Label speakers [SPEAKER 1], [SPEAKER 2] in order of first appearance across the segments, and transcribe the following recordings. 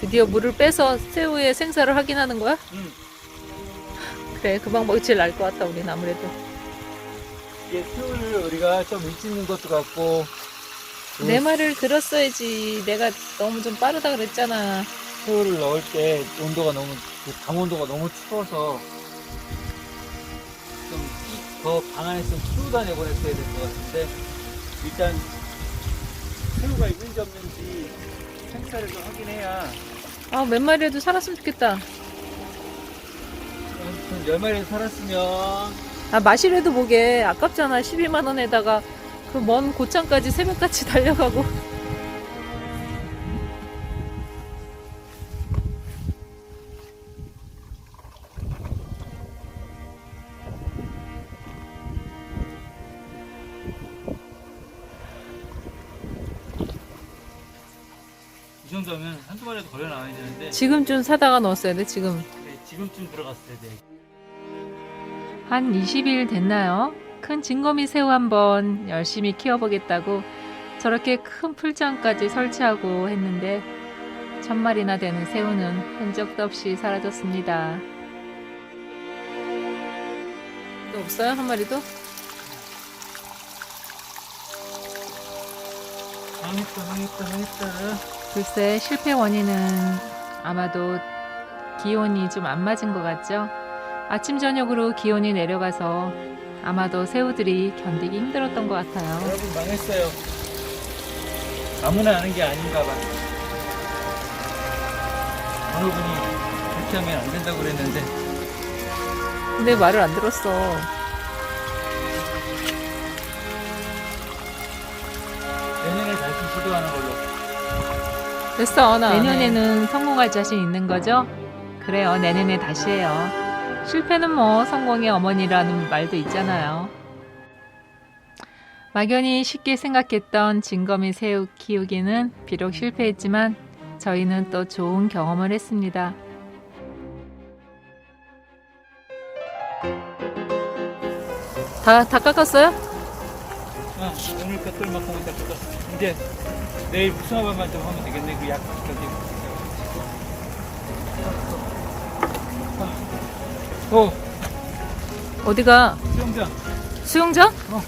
[SPEAKER 1] 드디어 물을 빼서 새우의 생사를 확인하는 거야?
[SPEAKER 2] 응.
[SPEAKER 1] 그래 그 방법이 제일 나을 것 같다 우린 아무래도
[SPEAKER 2] 이게 새우를 우리가 좀 일찍 는 것도 같고
[SPEAKER 1] 내 말을 들었어야지 내가 너무 좀 빠르다 그랬잖아
[SPEAKER 2] 새우를 넣을 때 온도가 너무 그 강온도가 너무 추워서 좀 더 방 안에 좀 키우다 내보냈어야 될 것 같은데 일단 새우가 있는지 없는지 생사를 좀 확인해야
[SPEAKER 1] 아 몇 마리라도 살았으면 좋겠다.
[SPEAKER 2] 아무튼 열 마리 살았으면
[SPEAKER 1] 아 마시라도 보게 아깝잖아. 12만 원에다가 그 먼 고창까지 새벽같이 달려가고
[SPEAKER 2] 정도면 한두 마리도 걸려 나와야 되는데
[SPEAKER 1] 지금쯤 사다가 넣었어야 돼 지금
[SPEAKER 2] 네, 지금쯤 들어갔어야 돼.
[SPEAKER 1] 한 20일 됐나요? 큰 진거미 새우 한번 열심히 키워보겠다고 저렇게 큰 풀장까지 설치하고 했는데 천 마리나 되는 새우는 흔적도 없이 사라졌습니다. 또 없어요? 한 마리도?
[SPEAKER 2] 망했다, 망했다, 망했다.
[SPEAKER 1] 글쎄 실패 원인은 아마도 기온이 좀 안 맞은 것 같죠? 아침 저녁으로 기온이 내려가서 아마도 새우들이 견디기 힘들었던 것 같아요.
[SPEAKER 2] 여러분 망했어요. 아무나 하는 게 아닌가 봐. 어느 분이 그렇게 하면 안 된다고 그랬는데
[SPEAKER 1] 근데 말을 안 들었어.
[SPEAKER 2] 내년에 다시 시도하는 걸로.
[SPEAKER 1] 됐어, 나 내년에는 성공할 자신 있는 거죠? 그래요, 내년에 다시 해요. 실패는 뭐 성공의 어머니라는 말도 있잖아요. 막연히 쉽게 생각했던 진거미 새우 키우기는 비록 실패했지만 저희는 또 좋은 경험을 했습니다. 다, 다 깎았어요?
[SPEAKER 2] 아, 오늘 깎을 만큼 이따 깎았어. 이제 내일 무승화반만 좀 하면 되겠네. 그약 저기. 어,
[SPEAKER 1] 어디가?
[SPEAKER 2] 수영장.
[SPEAKER 1] 수영장?
[SPEAKER 2] 어.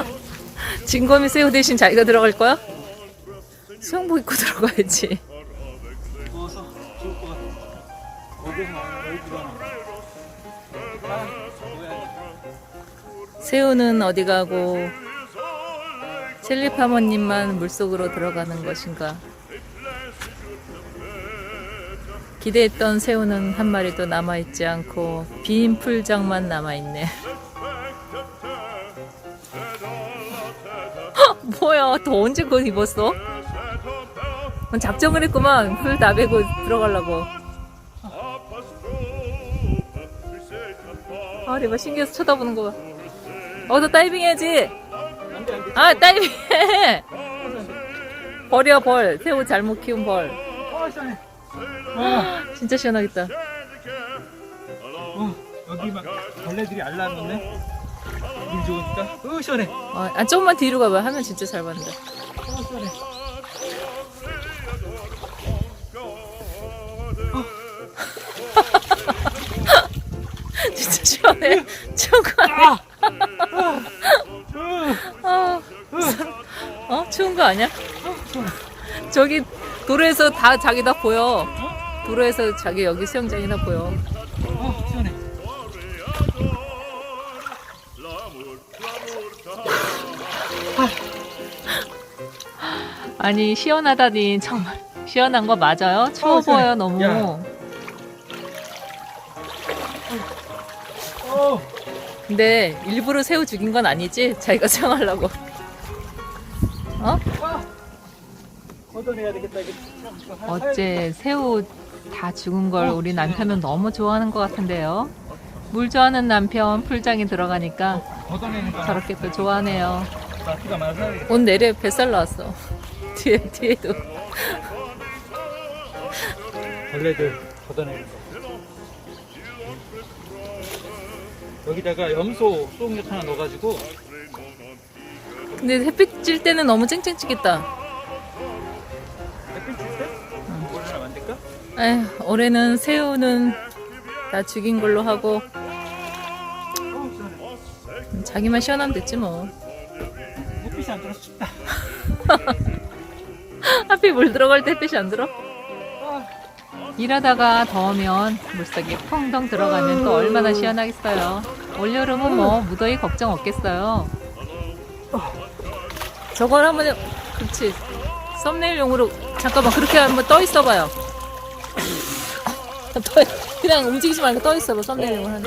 [SPEAKER 1] 진검이 새우 대신 자기가 들어갈 거야? 수영복 입고 들어가야지.
[SPEAKER 2] 누워서 좋을 것 같아. 어디서 나오는 열기가 나. 아, 뭐야.
[SPEAKER 1] 새우는 어디 가고 첼리파머님만 물속으로 들어가는 것인가? 기대했던 새우는 한 마리도 남아있지 않고 빈 풀장만 남아있네. 헉, 뭐야, 더 언제 그거 입었어? 작정을 했구만. 풀 다 베고 들어가려고. 아, 내가 신기해서 쳐다보는 거 봐. 어서 다이빙 해야지. 아, 해. 벌이야, 벌. 새우 잘못 키운 벌.
[SPEAKER 2] 어, 시원해. 어,
[SPEAKER 1] 진짜 시원하겠다.
[SPEAKER 2] 어, 여기 막 벌레들이 알라놓네. 물 좋으니까. 어, 시원해.
[SPEAKER 1] 어, 아, 조금만 뒤로 가봐. 하면 진짜 잘 받는다.
[SPEAKER 2] 어, 시원해.
[SPEAKER 1] 진짜 시원해. 추운 거 아니야? 아, 어? 추운 거 아니야? 저기 도로에서 다 자기 다 보여. 도로에서 자기 여기 수영장이 다 보여.
[SPEAKER 2] 어, 시원해.
[SPEAKER 1] 아니 시원하다니 정말 시원한 거 맞아요? 추워
[SPEAKER 2] 어, 시원해.
[SPEAKER 1] 보여 너무.
[SPEAKER 2] 야. 어,
[SPEAKER 1] 근데 일부러 새우 죽인 건 아니지? 자기가 수영하려고. 어?
[SPEAKER 2] 이게.
[SPEAKER 1] 어째 새우 다 죽은 걸 우리 남편은 너무 좋아하는 것 같은데요. 물 좋아하는 남편 풀장에 들어가니까
[SPEAKER 2] 거.
[SPEAKER 1] 저렇게 또 좋아하네요. 옷 내려 뱃살 나왔어. 뒤에 뒤에도.
[SPEAKER 2] 벌레들 걷어내는 거. 여기다가 염소 수옥엿 하나 넣어가지고
[SPEAKER 1] 근데 햇빛 찔 때는 너무 쨍쨍찌겠다. 에휴, 올해는 새우는 다 죽인 걸로 하고 음, 자기만 시원하면 됐지 뭐.
[SPEAKER 2] 햇빛이 안 들어서 춥다
[SPEAKER 1] 하필 물 들어갈 때 햇빛이 안 들어? 일하다가 더우면 물속에 펑덩 들어가면 또 얼마나 시원하겠어요. 올여름은 뭐 무더위 걱정 없겠어요. 저걸 한번 해- 그렇지 썸네일용으로 잠깐만 그렇게 한번 떠 있어봐요. 떠- 그냥 움직이지 말고 떠 있어봐 썸네일용으로 하는.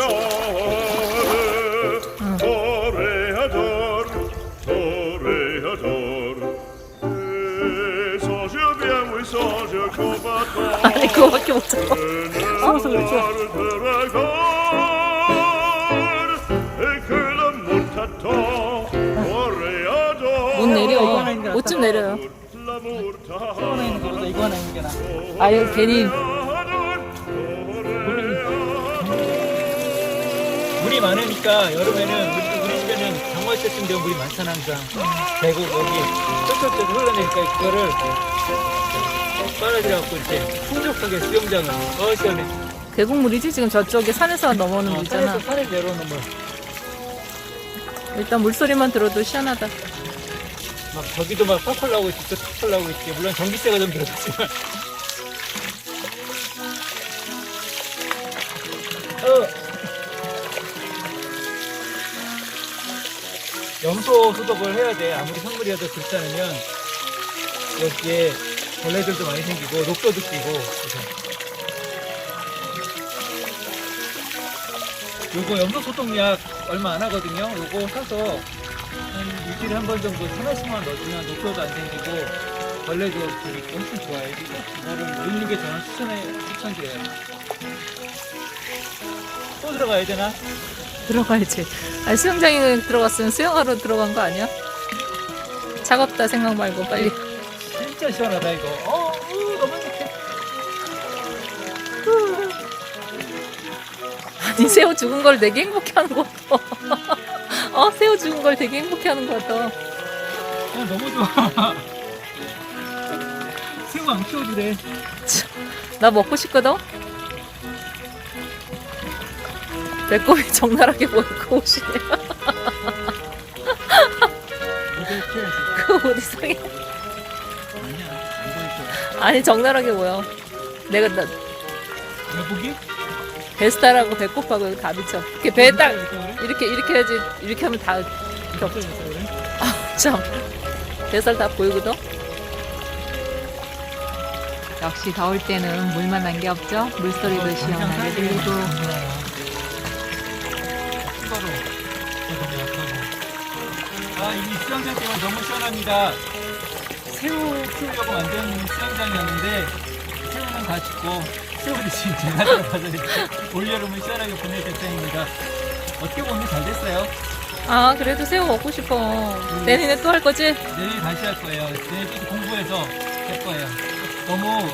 [SPEAKER 1] 아니 그거밖에 못 잡아.
[SPEAKER 3] montato, toreador.
[SPEAKER 1] 못 내려. 옷 좀 내려요.
[SPEAKER 2] 이거 하나 있는 거보다 이거 하나 있는 게 나아
[SPEAKER 1] 아유 괜히
[SPEAKER 2] 물이 많으니까 여름에는 우리, 우리 집에는 정월 때쯤 되면 물이 많잖아 항상. 계곡 여기. 쫄쫄쫄 흘러내니까 그거를 빨아들여갖고 이렇게 풍족하게 수영장을 어 시원해.
[SPEAKER 1] 계곡물이지? 지금 저쪽에 산에서 넘어오는
[SPEAKER 2] 어,
[SPEAKER 1] 물이잖아.
[SPEAKER 2] 산에서 산에 내려오는 물.
[SPEAKER 1] 일단 물소리만 들어도 시원하다.
[SPEAKER 2] 막 저기도 막 펄펄 나오고 있지 저 펄펄 나오고 있지 물론 전기세가 좀 들었지만 염소 소독을 해야 돼 아무리 선물이어도 그렇지 않으면 여기에 벌레들도 많이 생기고 녹도도 끼고 그래서 요거 염소 소독약 얼마 안 하거든요 요거 사서 한 일주일에 한 번 정도 하나씩만 넣어주면 녹도도 안 생기고 벌레도 되게 엄청 좋아해요. 이거를 넣는 게 저는 추천해, 추천드려요. 또 들어가야 되나?
[SPEAKER 1] 들어가야지. 아니, 수영장에 들어갔으면 수영하러 들어간 거 아니야? 차갑다 생각 말고 빨리.
[SPEAKER 2] 진짜 시원하다 이거. 어, 우, 너무 행복해.
[SPEAKER 1] 아니 새우 죽은 걸 되게 행복해하는 것 같아. 어 새우 죽은 걸 되게 행복해하는 것 같아.
[SPEAKER 2] 어, 너무 좋아. 새우 안 키워주래.
[SPEAKER 1] 나 먹고 싶거든. 배꼽이 적나라하게 보여 그 옷이.
[SPEAKER 2] 이걸 키워야지.
[SPEAKER 1] 그
[SPEAKER 2] 보였어.
[SPEAKER 1] 아니 적나라하게 보여. 내가 나
[SPEAKER 2] 여보기?
[SPEAKER 1] 베스타라고 배꼽하고 다 미쳐. 이렇게 배에 딱
[SPEAKER 2] 그래?
[SPEAKER 1] 이렇게 이렇게 해야지 이렇게 하면 다 겹쳐.
[SPEAKER 2] 그래? 그래?
[SPEAKER 1] 참 뱃살 다 보이거든. 역시 더울 때는 물만 난게 없죠. 물소리도 시원하게 들리고.
[SPEAKER 2] 추가로 제가 약하고. 아, 이 수영장 때문에 너무 시원합니다. 새우 키우려고 만든 수영장이었는데 새우는 다 죽고 새우를 지금 제가 들어가서 올여름을 시원하게 보낼 대장입니다. 어떻게 보면 잘 됐어요.
[SPEAKER 1] 아 그래도 새우 먹고 싶어. 내년에 또 할 거지?
[SPEAKER 2] 내일 다시 할 거예요. 내일 또 공부해서 할 거예요. 너무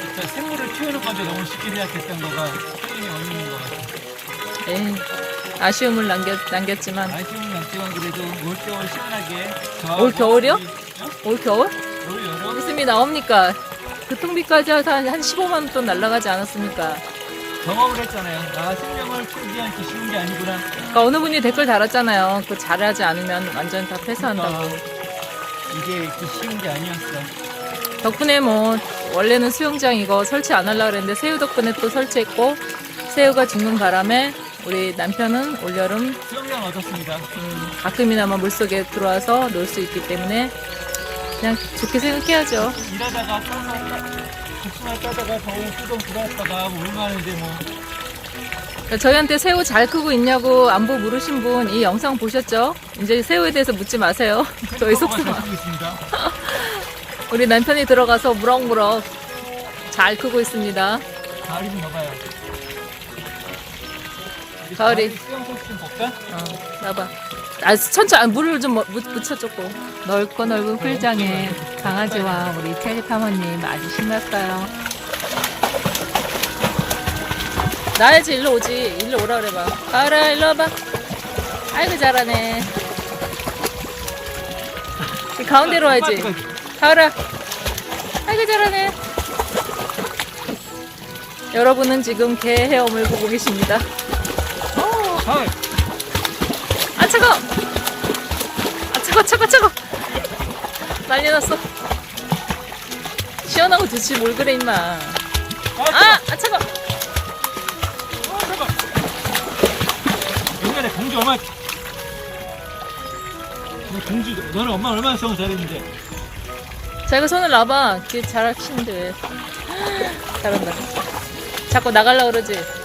[SPEAKER 2] 진짜 생물을 키우는 건데 너무 쉽게 생각했던 거가 틀림이 원인인 것 같아요.
[SPEAKER 1] 에이, 아쉬움을 남겼, 남겼지만
[SPEAKER 2] 아쉬움은 남지만 그래도 올 겨울 시원하게 저하고
[SPEAKER 1] 올 겨울이요?
[SPEAKER 2] 어?
[SPEAKER 1] 올 겨울
[SPEAKER 2] 올 여름
[SPEAKER 1] 웃음이 나옵니까? 교통비까지 해서 한, 한 15만 원돈 날라가지 않았습니까?
[SPEAKER 2] 경험을 했잖아요. 아 생명을 키우기 이렇게 쉬운 게 아니구나.
[SPEAKER 1] 그러니까 어느 분이 댓글 달았잖아요. 그거 잘하지 않으면 완전 다 폐사한다고.
[SPEAKER 2] 이게 이렇게 쉬운 게 아니었어.
[SPEAKER 1] 덕분에 뭐 원래는 수영장 이거 설치 안 하려고 그랬는데 새우 덕분에 또 설치했고 새우가 죽는 바람에 우리 남편은 올여름
[SPEAKER 2] 수영장 얻었습니다.
[SPEAKER 1] 음, 가끔이나마 물속에 들어와서 놀 수 있기 때문에 그냥 좋게 생각해야죠.
[SPEAKER 2] 일하다가 복숭아 따다가 더운 수동 들어왔다가 뭐 얼마하는데 뭐
[SPEAKER 1] 저희한테 새우 잘 크고 있냐고 안부 물으신 분 이 영상 보셨죠? 이제 새우에 대해서 묻지 마세요. 저희 속상.
[SPEAKER 2] 고 있습니다.
[SPEAKER 1] 우리 남편이 들어가서 무럭무럭 잘 크고 있습니다.
[SPEAKER 2] 가을이 좀 넣어봐요.
[SPEAKER 1] 가을이.
[SPEAKER 2] 볼까?
[SPEAKER 1] 어, 나봐. 아, 천천히 아, 물을 좀 묻- 묻혀줬고. 넓고 넓은 풀장에 강아지와 우리 체리 파모님 아주 신났어요. 나야지 일로 오지. 일로 오라 그래봐. 가을아 일로 와봐. 아이고 잘하네. 이 가운데로 와야지. 가을아. 아이고 잘하네. 여러분은 지금 개 헤엄을 보고 계십니다. 아 차가. 아 차가 차가 차가. 난리 났어. 시원하고 좋지 뭘 그래 임마.
[SPEAKER 2] 아,
[SPEAKER 1] 아, 아 차가.
[SPEAKER 2] 어, 잠깐. 옛날에 공주. 너 공주, 너는 엄마 얼마나 수영 잘했는데.
[SPEAKER 1] 자 이거 손을 놔봐. 치는데 왜? 잘한다. 자꾸 나갈라 그러지.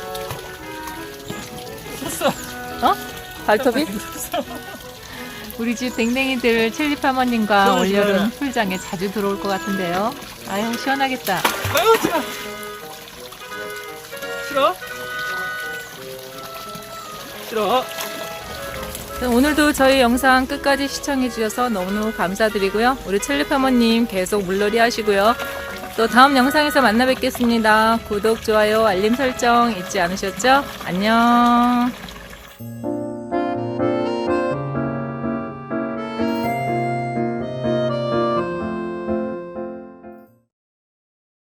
[SPEAKER 2] 어?
[SPEAKER 1] 발톱이? 우리 집 댕댕이들 첼리 파머님과
[SPEAKER 2] 시원해,
[SPEAKER 1] 올여름
[SPEAKER 2] 시원해.
[SPEAKER 1] 풀장에 자주 들어올 것 같은데요. 아유 시원하겠다.
[SPEAKER 2] 아유, 싫어. 싫어? 싫어.
[SPEAKER 1] 그럼 오늘도 저희 영상 끝까지 시청해 주셔서 너무너무 감사드리고요. 우리 첼리 파머님 계속 물놀이 하시고요. 또 다음 영상에서 만나 뵙겠습니다. 구독, 좋아요, 알림 설정 잊지 않으셨죠? 안녕. Thank you.